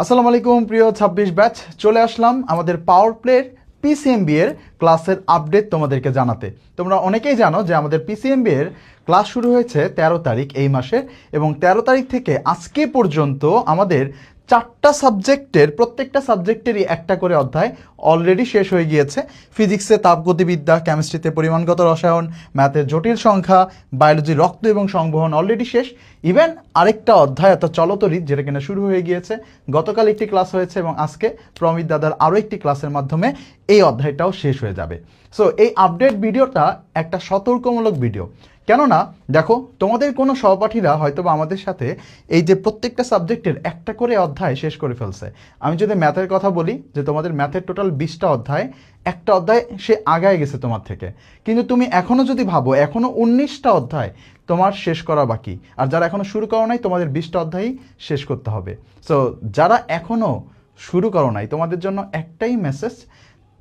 আসসালামু আলাইকুম, প্রিয় ছাব্বিশ ব্যাচ। চলে আসলাম আমাদের পাওয়ার প্লের পিসিএমবি এর ক্লাসের আপডেট তোমাদেরকে জানাতে। তোমরা অনেকেই জানো যে আমাদের পিসিএমবি এর ক্লাস শুরু হয়েছে তেরো তারিখ এই মাসের এবং তেরো তারিখ থেকে আজকে পর্যন্ত আমাদের চারটা সাবজেক্টের, প্রত্যেকটা সাবজেক্টেরই একটা করে অধ্যায় অলরেডি শেষ হয়ে গিয়েছে। ফিজিক্সে তাপগতিবিদ্যা কেমিস্ট্রিতে পরিমাণগত রসায়ন ম্যাথে জটিল সংখ্যা বায়োলজি রক্ত এবং সংবহন অলরেডি শেষ। ইভেন আরেকটা অধ্যায়, অর্থাৎ চলতরিত যেটা কিনা শুরু হয়ে গিয়েছে, গতকাল একটি ক্লাস হয়েছে এবং আজকে প্রমিত দাদার আরও একটি ক্লাসের মাধ্যমে এই অধ্যায়টাও শেষ হয়ে যাবে। সো এই আপডেট ভিডিওটা একটা সতর্কমূলক ভিডিও কেননা, দেখো, তোমাদের কোনো সহপাঠীরা হয়তো বা আমাদের সাথে এই যে প্রত্যেকটা সাবজেক্টের একটা করে অধ্যায় শেষ করে ফেলছে। আমি যদি ম্যাথের কথা বলি, যে তোমাদের ম্যাথের টোটাল বিশটা অধ্যায়, একটা অধ্যায় সে আগায় গেছে তোমার থেকে। কিন্তু তুমি এখনও যদি ভাবো এখনও উনিশটা অধ্যায় তোমার শেষ করা বাকি, আর যারা এখনও শুরু করো নাই, তোমাদের বিশটা অধ্যায়ই শেষ করতে হবে। সো যারা এখনও শুরু করো নাই, তোমাদের জন্য একটাই মেসেজ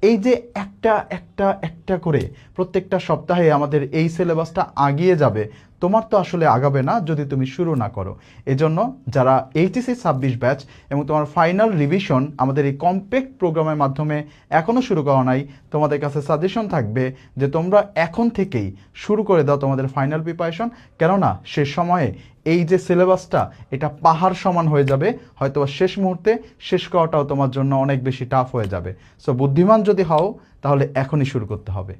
এই যে একটা একটা একটা করে প্রত্যেকটা সপ্তাহে আমাদের এই সিলেবাসটা আগিয়ে যাবে তোমার তো আসলে আগাবে না যদি তুমি শুরু না করো। এজন্য যারা এইচএসসি ছাব্বিশ ব্যাচ এবং তোমার ফাইনাল রিভিশন আমাদের এই কম্প্যাক্ট প্রোগ্রামের মাধ্যমে এখনও শুরু করা নাই, তোমাদের কাছে সাজেশন থাকবে যে তোমরা এখন থেকেই শুরু করে দাও তোমাদের ফাইনাল প্রিপারেশন। কেননা সে সময়ে এই যে সিলেবাসটা, এটা পাহাড় সমান হয়ে যাবে হয়তো শেষ মুহূর্তে শেষ করাটাও তোমার জন্য অনেক বেশি টাফ হয়ে যাবে। সো বুদ্ধিমান যদি হও, তাহলে এখনই শুরু করতে হবে।